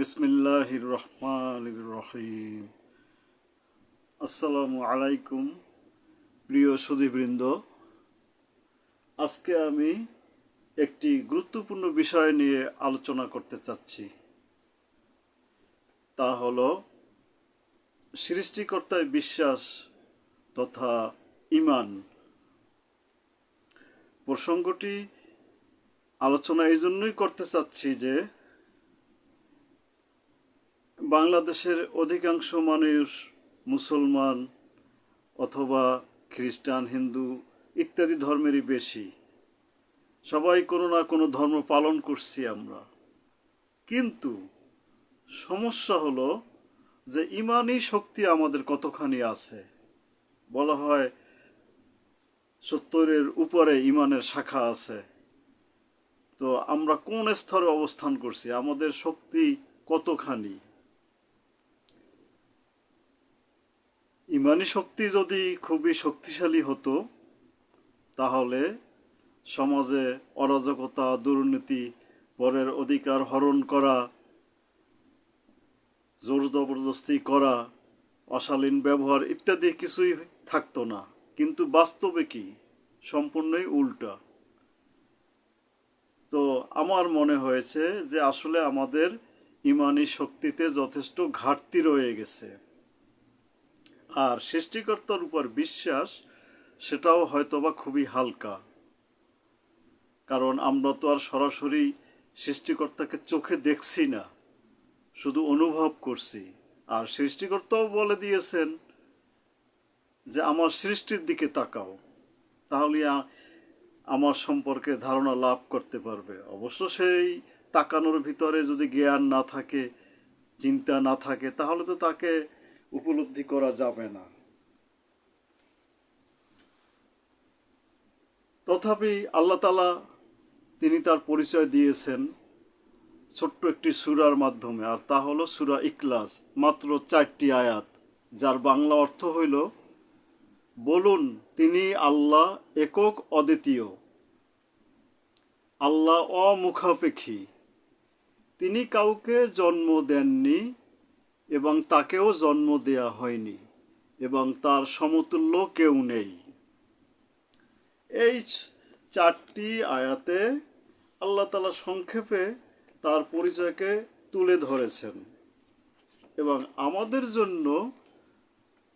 বিসমিল্লাহির রহমানির রহিম আসসালামু আলাইকুম, প্রিয় সুধীবৃন্দ। আজকে আমি একটি গুরুত্বপূর্ণ বিষয় নিয়ে আলোচনা করতে চাচ্ছি। তা হল সৃষ্টিকর্তায় বিশ্বাস তথা ইমান প্রসঙ্গটি আলোচনা এই জন্যই করতে চাচ্ছি যে বাংলাদেশের অধিকাংশ মানুষ মুসলমান অথবা খ্রিস্টান, হিন্দু ইত্যাদি ধর্মেরই বেশি। সবাই কোনো না কোনো ধর্ম পালন করছি আমরা। কিন্তু সমস্যা হলো যে ইমানই শক্তি আমাদের কতখানি আছে? বলা হয় সত্তরের উপরে ইমানের শাখা আছে। তো আমরা কোন স্তরে অবস্থান করছি? আমাদের শক্তি কতখানি? ইমানি শক্তি যদি খুবই শক্তিশালী হতো, তাহলে সমাজে অরাজকতা, দুর্নীতি পরের অধিকার হরণ করা, জোর জবরদস্তি করা, অশালীন ব্যবহার ইত্যাদি কিছুই থাকতো না। কিন্তু বাস্তবে কি? সম্পূর্ণই উল্টা। তো আমার মনে হয়েছে যে আসলে আমাদের ইমানি শক্তিতে যথেষ্ট ঘাটতি রয়ে গেছে। আর সৃষ্টিকর্তার উপর বিশ্বাস, সেটাও হয়তোবা খুবই হালকা। কারণ আমরা তো আর সরাসরি সৃষ্টিকর্তাকে চোখে দেখছি না, শুধু অনুভব করছি। আর সৃষ্টিকর্তাও বলে দিয়েছেন যে, আমার সৃষ্টির দিকে তাকাও, তাহলে আমার সম্পর্কে ধারণা লাভ করতে পারবে। অবশ্য সেই তাকানোর ভিতরে যদি জ্ঞান না থাকে, চিন্তা না থাকে, তাহলে তো তাকে উপলব্ধি করা যাবে না। তথাপি আল্লাহ তালা তিনি তার পরিচয় দিয়েছেন ছোট্ট একটি সুরার মাধ্যমে, আর তা হলো সুরা ইকলাস মাত্র চারটি আয়াত, যার বাংলা অর্থ হইল, বলুন তিনি আল্লাহ একক অদ্বিতীয়, আল্লাহ অমুখাপেক্ষী, তিনি কাউকে জন্ম দেননি এবং তাকেও জন্ম দেয়া হয়নি, এবং তার সমতুল্য কেউ নেই। এই চারটি আয়াতে আল্লাহ তালা সংক্ষেপে তার পরিচয়কে তুলে ধরেছেন এবং আমাদের জন্য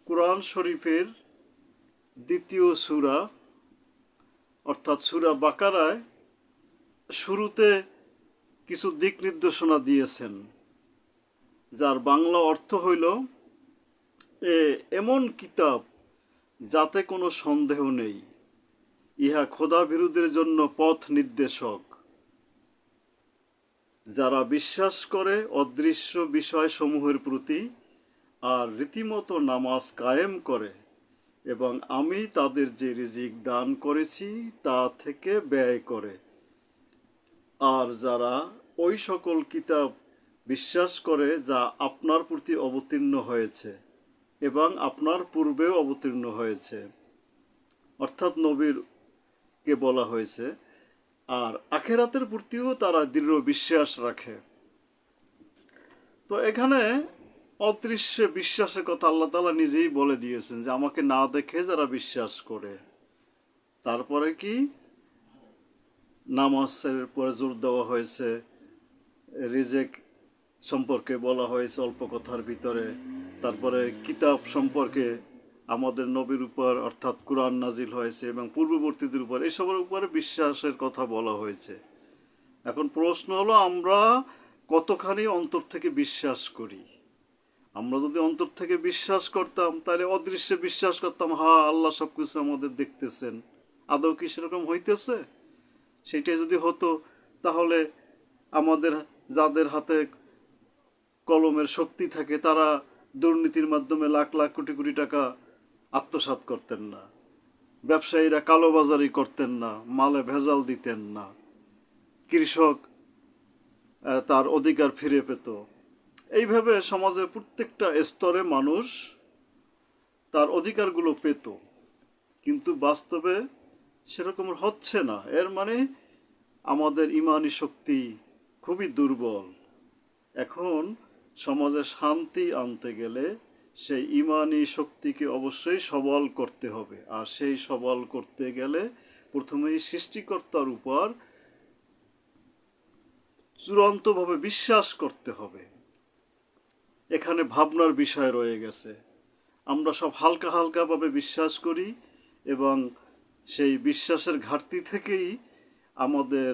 কোরআন শরীফের দ্বিতীয় সুরা, অর্থাৎ সুরা বাকারায় শুরুতে কিছু দিক নির্দেশনা দিয়েছেন। যার বাংলা অর্থ হইল, এ এমন কিতাব যাতে কোনো সন্দেহ নেই। ইহা খোদা বিরুদ্ধের জন্য পথ নির্দেশক। যারা বিশ্বাস করে অদৃশ্য বিষয়সমূহের প্রতি আর রীতিমতো নামাজ কায়েম করে এবং আমি তাদের যে রিজিক দান করেছি তা থেকে ব্যয় করে। আর যারা ওই সকল কিতাব বিশ্বাস করে যা আপনার প্রতি অবতীর্ণ হয়েছে এবং আপনার পূর্বেও অবতীর্ণ হয়েছে। অর্থাৎ নবীর কে বলা হয়েছে। আর আখেরাতের প্রতিও তারা দৃঢ় বিশ্বাস রাখে। তো এখানে অদৃশ্য বিশ্বাসের কথা আল্লাহ তালা নিজেই বলে দিয়েছেন যে, আমাকে না দেখে যারা বিশ্বাস করে। তারপরে কি? নামাজের পরে জোর দেওয়া হয়েছে। রিজেক সম্পর্কে বলা হয়েছে অল্প কথার ভিতরে। তারপরে কিতাব সম্পর্কে আমাদের নবীর উপর অর্থাৎ কোরআন নাজিল হয়েছে এবং পূর্ববর্তীদের উপর, এসবের উপরে বিশ্বাসের কথা বলা হয়েছে। এখন প্রশ্ন হলো, আমরা কতখানি অন্তর থেকে বিশ্বাস করি? আমরা যদি অন্তর থেকে বিশ্বাস করতাম, তাহলে অদৃশ্যে বিশ্বাস করতাম, হা, আল্লাহ সব কিছু আমাদের দেখতেছেন। আদৌ কি সেরকম হইতেছে? সেটাই যদি হতো, তাহলে আমাদের, যাদের হাতে কলমের শক্তি থাকে, তারা দুর্নীতির মাধ্যমে লাখ লাখ কোটি কোটি টাকা আত্মসাৎ করতেন না। ব্যবসায়ীরা কালোবাজারি করতেন না, মালে ভেজাল দিতেন না। কৃষক তার অধিকার ফিরে পেত। এইভাবে সমাজের প্রত্যেকটা স্তরে মানুষ তার অধিকারগুলো পেত। কিন্তু বাস্তবে সেরকম হচ্ছে না। এর মানে আমাদের ইমানি শক্তি খুবই দুর্বল। এখন সমাজে শান্তি আনতে গেলে সেই ইমানি শক্তিকে অবশ্যই সবল করতে হবে। আর সেই সবল করতে গেলে প্রথমেই সৃষ্টিকর্তার উপর চূড়ান্তভাবে বিশ্বাস করতে হবে। এখানে ভাবনার বিষয় রয়ে গেছে। আমরা সব হালকা হালকাভাবে বিশ্বাস করি এবং সেই বিশ্বাসের ঘাটতি থেকেই আমাদের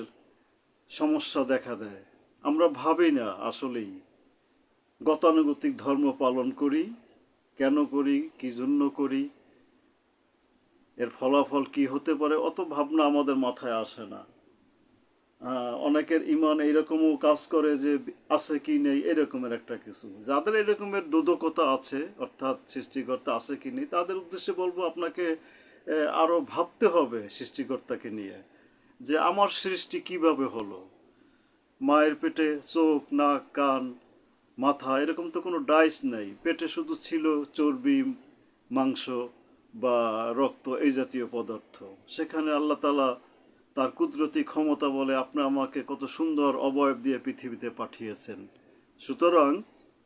সমস্যা দেখা দেয়। আমরা ভাবি না আসলেই। গতানুগতিক ধর্ম পালন করি, কেন করি, কি জন্য করি, এর ফলাফল কি হতে পারে, অত ভাবনা আমাদের মাথায় আসে না। অনেকের ইমান এইরকমও কাজ করে যে আছে কি নেই, এরকমের একটা কিছু। যাদের এরকমের দুদকতা আছে, অর্থাৎ সৃষ্টিকর্তা আছে কি নেই, তাদের উদ্দেশ্যে বলব আপনাকে আরও ভাবতে হবে সৃষ্টিকর্তাকে নিয়ে, যে আমার সৃষ্টি কীভাবে হলো? মায়ের পেটে চোখ, নাক, কান মাথা, এরকম তো কোনো ডাইস নেই। পেটে শুধু ছিল চর্বি, মাংস বা রক্ত, এই জাতীয় পদার্থ। সেখানে আল্লাহ তালা তার কুদরতি ক্ষমতা বলে আপনি আমাকে কত সুন্দর অবয়ব দিয়ে পৃথিবীতে পাঠিয়েছেন। সুতরাং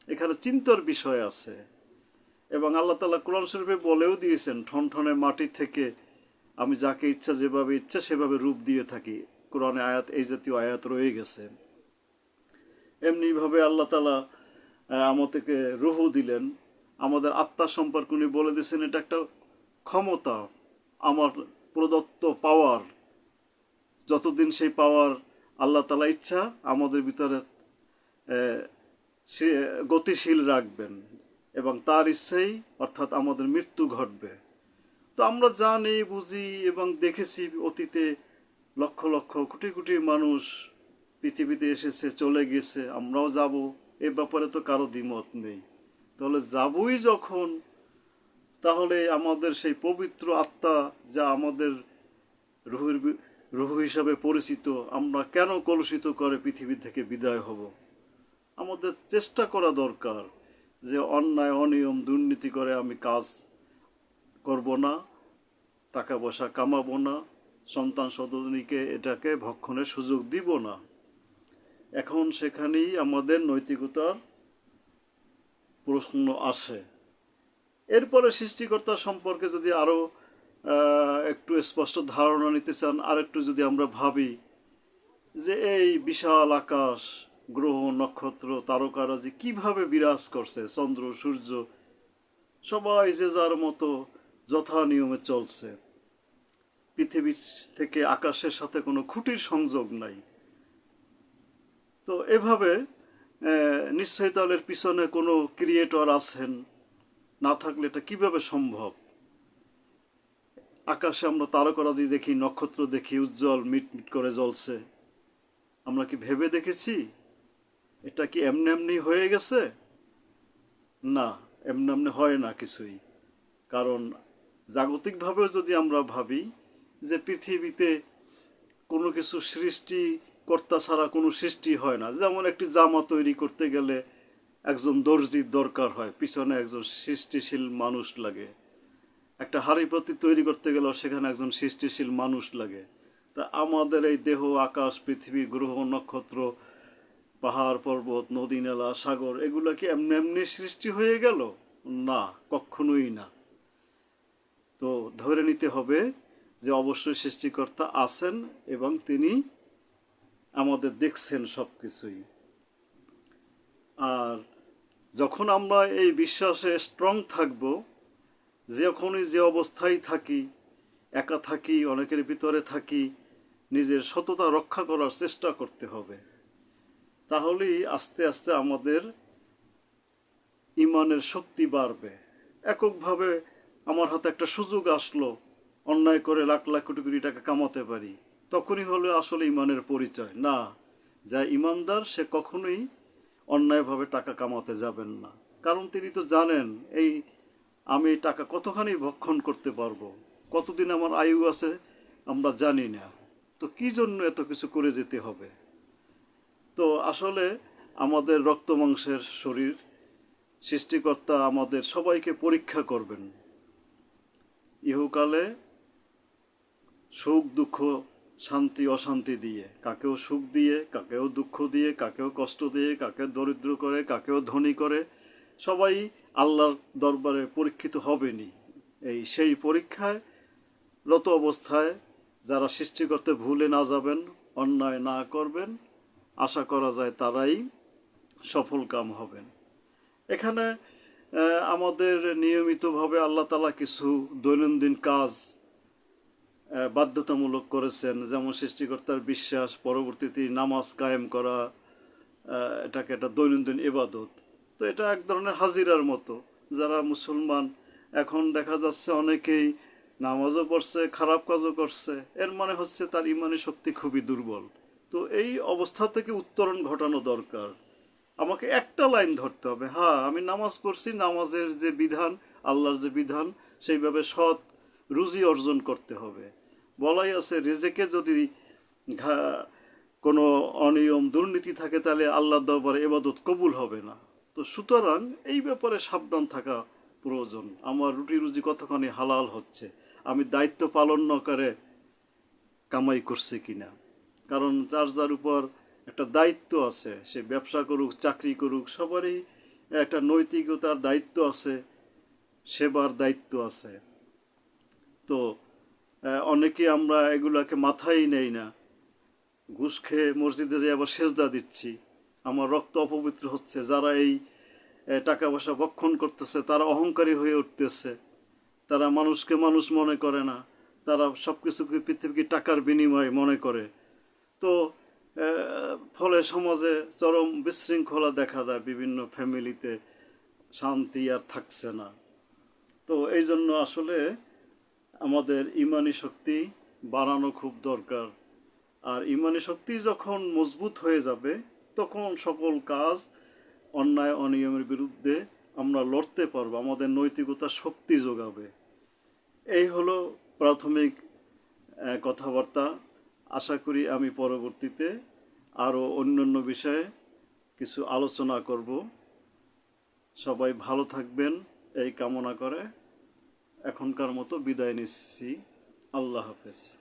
এখানে চিন্তার বিষয় আছে। এবং আল্লাহ তালা কোরআন শরীফে বলেও দিয়েছেন ঠনঠনে মাটি থেকে আমি যাকে ইচ্ছা যেভাবে ইচ্ছা সেভাবে রূপ দিয়ে থাকি। কোরআনে আয়াত, এই জাতীয় আয়াত রয়ে গেছে। এমনিভাবে আল্লাহ তালা আমাদেরকে রুহু দিলেন। আমাদের আত্মা সম্পর্কে উনি বলে দিয়েছেন, এটা একটা ক্ষমতা, আমার প্রদত্ত পাওয়ার যতদিন সেই পাওয়ার আল্লাহ তালা ইচ্ছা, আমাদের ভিতরে সে গতিশীল রাখবেন এবং তার ইচ্ছেই অর্থাৎ আমাদের মৃত্যু ঘটবে। তো আমরা জানি, বুঝি এবং দেখেছি অতীতে লক্ষ লক্ষ কোটি কোটি মানুষ পৃথিবীতে এসেছে, চলে গেছে, আমরাও যাব। এ ব্যাপারে তো কারও দ্বিমত নেই। তাহলে যাবই যখন, তাহলে আমাদের সেই পবিত্র আত্মা যা আমাদের রুহুর রুহু হিসাবে পরিচিত, আমরা কেন কলুষিত করে পৃথিবী থেকে বিদায় হব? আমাদের চেষ্টা করা দরকার যে অন্যায়, অনিয়ম, দুর্নীতি করে আমি কাজ করব না, টাকা পয়সা কামাবো না সন্তান সদনীকে এটাকে ভক্ষণের সুযোগ দিব না। এখন সেখানেই আমাদের নৈতিকতার প্রশ্ন আসে এরপরে সৃষ্টিকর্তা সম্পর্কে যদি আরও একটু স্পষ্ট ধারণা নিতে চান আর একটু যদি আমরা ভাবি যে এই বিশাল আকাশ, গ্রহ, নক্ষত্র, তারকারা যে কীভাবে বিরাজ করছে, চন্দ্র, সূর্য, সবাই যে যার মতো যথা নিয়মে চলছে। পৃথিবী থেকে আকাশের সাথে কোনো খুঁটির সংযোগ নাই। তো এভাবে নিশ্চয়ই তাহলে পিছনে কোনো ক্রিয়েটর আছেন? না থাকলে এটা কীভাবে সম্ভব? আকাশে আমরা তারকারাদি দেখি, নক্ষত্র দেখি, উজ্জ্বল মিটমিট করে জ্বলছে। আমরা কি ভেবে দেখেছি? এটা কি এমনি এমনি হয়ে গেছে? না, এমনি এমনি হয় না কিছুই। কারণ জাগতিকভাবেও যদি আমরা ভাবি যে পৃথিবীতে কোনো কিছু সৃষ্টি কর্তা ছাড়া কোনো সৃষ্টি হয় না। যেমন একটি জামা তৈরি করতে গেলে একজন দর্জির দরকার হয়, পিছনে একজন সৃষ্টিশীল মানুষ লাগে। একটা হাড়িপাতি তৈরি করতে গেলেও সেখানে একজন সৃষ্টিশীল মানুষ লাগে। তা আমাদের এই দেহ, আকাশ, পৃথিবী, গ্রহ, নক্ষত্র, পাহাড়, পর্বত, নদী, নালা, সাগর, এগুলো কি এমনি এমনি সৃষ্টি হয়ে গেল? না, কখনোই না। তো ধরে নিতে হবে যে অবশ্যই সৃষ্টিকর্তা আছেন এবং তিনি আমাদের দেখছেন সব কিছুই আর যখন আমরা এই বিশ্বাসে স্ট্রং থাকব যখনই যে অবস্থায় থাকি, একা থাকি, অনেকের ভিতরে থাকি, নিজের সততা রক্ষা করার চেষ্টা করতে হবে, তাহলেই আস্তে আস্তে আমাদের ইমানের শক্তি বাড়বে। এককভাবে আমার হাতে একটা সুযোগ আসলো, অন্যায় করে লাখ লাখ কোটি কোটি টাকা কামাতে পারি। তখনই হলো আসলে ইমানের পরিচয়। না, যা ইমানদার, সে কখনোই অন্যায়ভাবে টাকা কামাতে যাবেন না। কারণ তিনি তো জানেন, এই আমি টাকা কতখানি ভক্ষণ করতে পারব? কতদিন আমার আয়ু আছে আমরা জানি না। তো কি জন্য এত কিছু করে যেতে হবে? তো আসলে আমাদের রক্ত মাংসের শরীর, সৃষ্টিকর্তা আমাদের সবাইকে পরীক্ষা করবেন। ইহকালে সুখ দুঃখ শান্তি, অশান্তি দিয়ে। কাকেও সুখ দিয়ে, কাকেও দুঃখ দিয়ে, কাকেও কষ্ট দিয়ে, কাকে দরিদ্র করে, কাকেও ধনী করে, সবাই আল্লাহর দরবারে পরীক্ষিত হবেনি। এই সেই পরীক্ষায়, রত অবস্থায় যারা সৃষ্টি করতে ভুলে না যাবেন, অন্যায় না করবেন, আশা করা যায় তারাই সফল কাম হবেন। এখানে আমাদের নিয়মিতভাবে আল্লাহ তালা কিছু দৈনন্দিন কাজ বাধ্যতামূলক করেছেন, যেমন সৃষ্টিকর্তার বিশ্বাস, পরবর্তীতে নামাজ কায়েম করা এটাকে একটা দৈনন্দিন ইবাদত। তো এটা এক ধরনের হাজিরার মতো। যারা মুসলমান, এখন দেখা যাচ্ছে অনেকেই নামাজও পড়ছে, খারাপ কাজও করছে। এর মানে হচ্ছে তার ইমানি শক্তি খুবই দুর্বল। তো এই অবস্থা থেকে উত্তরণ ঘটানো দরকার। আমাকে একটা লাইন ধরতে হবে। হ্যাঁ আমি নামাজ পড়ছি, নামাজের যে বিধান, আল্লাহর যে বিধান, সেইভাবে সৎ রুজি অর্জন করতে হবে। বলাই আছে, রেজেকে যদি কোনো অনিয়ম, দুর্নীতি থাকে, তাহলে আল্লাহর দরবারে এবাদত কবুল হবে না। তো সুতরাং এই ব্যাপারে সাবধান থাকা প্রয়োজন। আমার রুটি রুজি কতখানি হালাল হচ্ছে? আমি দায়িত্ব পালন না করে কামাই করছে কিনা? কারণ যার যার উপর একটা দায়িত্ব আছে, সে ব্যবসা করুক, চাকরি করুক, সবারই একটা নৈতিকতার দায়িত্ব আছে, সেবার দায়িত্ব আছে। তো অনেকে আমরা এগুলাকে মাথায় নেই না। ঘুষ খেয়ে মসজিদে যে আবার সেজদা দিচ্ছি। আমার রক্ত অপবিত্র হচ্ছে। যারা এই টাকা পয়সা বক্ষণ করতেছে, তারা অহংকারী হয়ে উঠতেছে। তারা মানুষকে মানুষ মনে করে না। তারা সব কিছুকে পৃথিবীকে টাকার বিনিময়ে মনে করে। তো ফলে সমাজে চরম বিশৃঙ্খলা দেখা যায় বিভিন্ন ফ্যামিলিতে। শান্তি আর থাকছে না। তো এই জন্য আসলে আমাদের ইমানি শক্তি বাড়ানো খুব দরকার। আর ইমানি শক্তি যখন মজবুত হয়ে যাবে, তখন সকল কাজ অন্যায়, অনিয়মের বিরুদ্ধে আমরা লড়তে পারব, আমাদের নৈতিকতা শক্তি যোগাবে। এই হলো প্রাথমিক কথাবার্তা। আশা করি আমি পরবর্তীতে আরও অন্যান্য বিষয়ে কিছু আলোচনা করব। সবাই ভালো থাকবেন, এই কামনা করে। এখনকার মতো বিদায় নিচ্ছি। আল্লাহ হাফেজ।